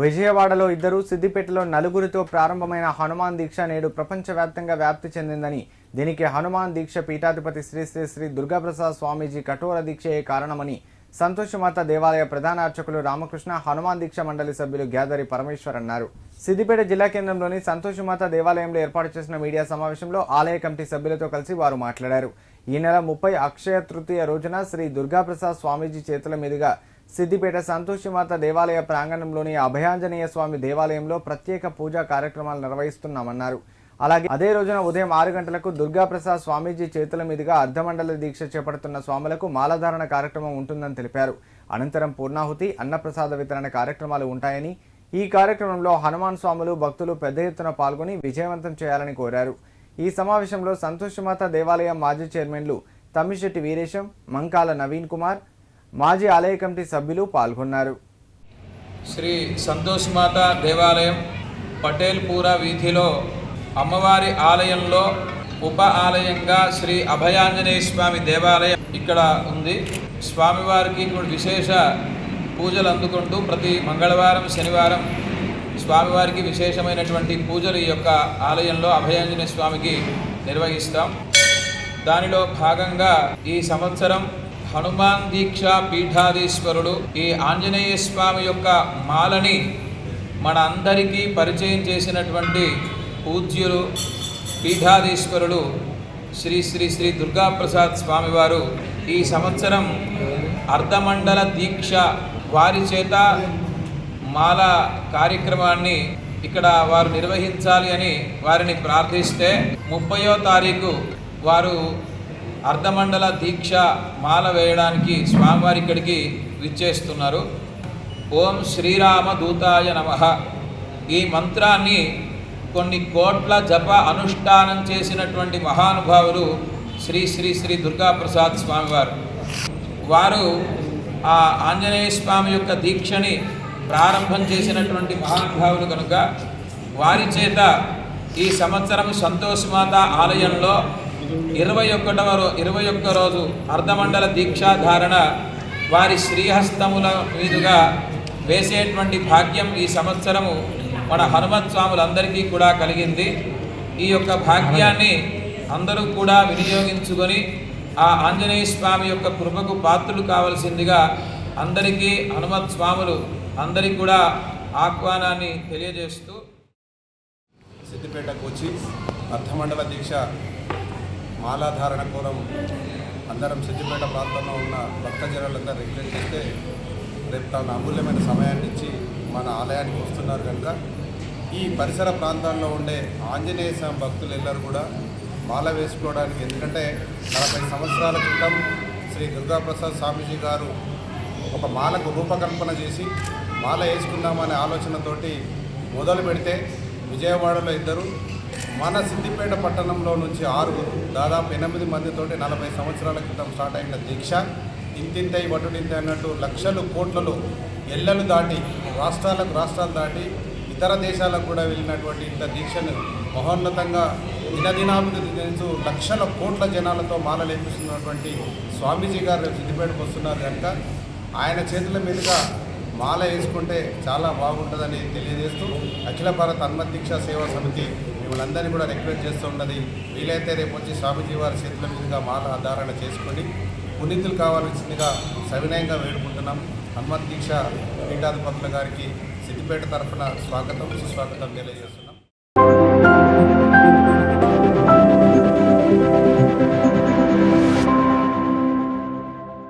విజయవాడలో ఇద్దరు సిద్దిపేటలో నలుగురితో ప్రారంభమైన హనుమాన్ దీక్ష నేడు ప్రపంచవ్యాప్తంగా వ్యాప్తి చెందిందని. దీనికి హనుమాన్ దీక్ష పీఠాధిపతి శ్రీ శ్రీ శ్రీ దుర్గాప్రసాద్ స్వామీజీ కఠోర దీక్షయే కారణమని సంతోషమాత దేవాలయ ప్రధాన అర్చకులు రామకృష్ణ హనుమాన్ దీక్ష మండలి సభ్యులు గ్యాదరి పరమేశ్వర్ అన్నారు. సిద్దిపేట జిల్లా కేంద్రంలోని సంతోషమాత దేవాలయంలో ఏర్పాటు చేసిన మీడియా సమావేశంలో ఆలయ కమిటీ సభ్యులతో కలిసి వారు మాట్లాడారు. ఈ నెల ముప్పై అక్షయ తృతీయ రోజున శ్రీ దుర్గాప్రసాద్ స్వామీజీ చేతుల మీదుగా సిద్దిపేట సంతోషిమాత దేవాలయ ప్రాంగణంలోని అభయాంజనేయ స్వామి దేవాలయంలో ప్రత్యేక పూజా కార్యక్రమాలు నిర్వహిస్తున్నామన్నారు. అలాగే అదే రోజున ఉదయం ఆరు గంటలకు దుర్గాప్రసాద్ స్వామీజీ చేతుల మీదుగా అర్ధమండల దీక్ష చేపడుతున్న స్వాములకు మాలధారణ కార్యక్రమం ఉంటుందని తెలిపారు. అనంతరం పూర్ణాహుతి అన్నప్రసాద వితరణ కార్యక్రమాలు ఉంటాయని ఈ కార్యక్రమంలో హనుమాన్ స్వాములు భక్తులు పెద్ద ఎత్తున పాల్గొని విజయవంతం చేయాలని కోరారు. ఈ సమావేశంలో సంతోషమాత దేవాలయం మాజీ చైర్మన్లు తమ్మిశెట్టి వీరేశం మంకాల నవీన్ కుమార్ మాజీ ఆలయ కమిటీ సభ్యులు పాల్గొన్నారు. శ్రీ సంతోష్ మాత దేవాలయం పటేల్పూరా వీధిలో అమ్మవారి ఆలయంలో ఉప ఆలయంగా శ్రీ అభయాంజనేయ స్వామి దేవాలయం ఇక్కడ ఉంది. స్వామివారికి విశేష పూజలు అందుకుంటూ ప్రతి మంగళవారం శనివారం స్వామివారికి విశేషమైనటువంటి పూజలు ఈ యొక్క ఆలయంలో అభయాంజనేయ స్వామికి నిర్వహిస్తాం. దానిలో భాగంగా ఈ సంవత్సరం హనుమాన్ దీక్ష పీఠాధీశ్వరుడు ఈ ఆంజనేయ స్వామి యొక్క మాలని మన అందరికీ పరిచయం చేసినటువంటి పూజ్యులు పీఠాధీశ్వరుడు శ్రీ శ్రీ శ్రీ దుర్గాప్రసాద్ స్వామివారు ఈ సంవత్సరం అర్ధమండల దీక్ష వారి చేత మాల కార్యక్రమాన్ని ఇక్కడ వారు నిర్వహించాలి అని వారిని ప్రార్థిస్తే ముప్పయో తారీఖు వారు అర్ధమండల దీక్ష మాల వేయడానికి స్వామివారి ఇక్కడికి విచ్చేస్తున్నారు. ఓం శ్రీరామ దూతాయ నమ. ఈ మంత్రాన్ని కొన్ని కోట్ల జప అనుష్ఠానం చేసినటువంటి మహానుభావులు శ్రీ శ్రీ శ్రీ దుర్గాప్రసాద్ స్వామివారు. వారు ఆ ఆంజనేయ స్వామి యొక్క దీక్షని ప్రారంభం చేసినటువంటి మహానుభావులు కనుక వారి చేత ఈ సంవత్సరం సంతోషమాత ఆలయంలో ఇరవై ఒకటవ రో ఇరవై ఒక్క రోజు అర్ధమండల దీక్షాధారణ వారి శ్రీహస్తముల మీదుగా వేసేటువంటి భాగ్యం ఈ సంవత్సరము మన హనుమత్ స్వాములందరికీ కూడా కలిగింది. ఈ యొక్క భాగ్యాన్ని అందరూ కూడా వినియోగించుకొని ఆ ఆంజనేయ స్వామి యొక్క కృపకు పాత్రులు కావలసిందిగా అందరికీ హనుమత్ స్వాములు అందరికీ కూడా ఆహ్వానాన్ని తెలియజేస్తూ సిద్దిపేటకు వచ్చి అర్ధమండల దీక్ష మాలాధారణ కోరం అందరం సిద్ధిపేట ప్రాంతంలో ఉన్న భక్తజనులందరూ రిక్వెస్ట్ చేస్తే రేపు తాను అమూల్యమైన సమయాన్ని ఇచ్చి మన ఆలయానికి వస్తున్నారు కనుక ఈ పరిసర ప్రాంతాల్లో ఉండే ఆంజనేయ స్వామి భక్తులు ఎల్లరు కూడా మాల వేసుకోవడానికి ఎందుకంటే నలభై సంవత్సరాల క్రితం శ్రీ దుర్గాప్రసాద్ స్వామీజీ గారు ఒక మాలకు రూపకల్పన చేసి మాల వేసుకుందామనే ఆలోచనతోటి మొదలు పెడితే విజయవాడలో ఇద్దరు మన సిద్దిపేట పట్టణంలో నుంచి ఆరుగురు దాదాపు ఎనిమిది మందితోటి నలభై సంవత్సరాల క్రితం స్టార్ట్ అయిన దీక్ష. ఇంతింతై వటుడింతై అన్నట్టు లక్షలు కోట్లలో ఎల్లలు దాటి రాష్ట్రాలకు రాష్ట్రాలు దాటి ఇతర దేశాలకు కూడా వెళ్ళినటువంటి ఇంత దీక్షను మహోన్నతంగా దినదినాభివృద్ధి తెలుసు లక్షల కోట్ల జనాలతో మాల లేపిస్తున్నటువంటి స్వామీజీ గారు రేపు సిద్దిపేటకు వస్తున్నారు కనుక ఆయన చేతుల మీదుగా మాల వేసుకుంటే చాలా బాగుంటుందని తెలియజేస్తూ అఖిల భారత హనుమత్ సేవా సమితి మిమ్మల్ని అందరినీ కూడా రిక్వెస్ట్ చేస్తూ ఉన్నది వీలైతే రేపు వచ్చి స్వామీజీ వారి చేతుల మీదుగా మాల ఆధారణ చేసుకొని పునీతులు కావాల్సిందిగా సవినయంగా వేడుకుంటున్నాం. హనుమత్ దీక్ష పీఠాధిపతుల గారికి సిద్దిపేట తరఫున స్వాగతం సుస్వాగతం తెలియజేస్తున్నాం.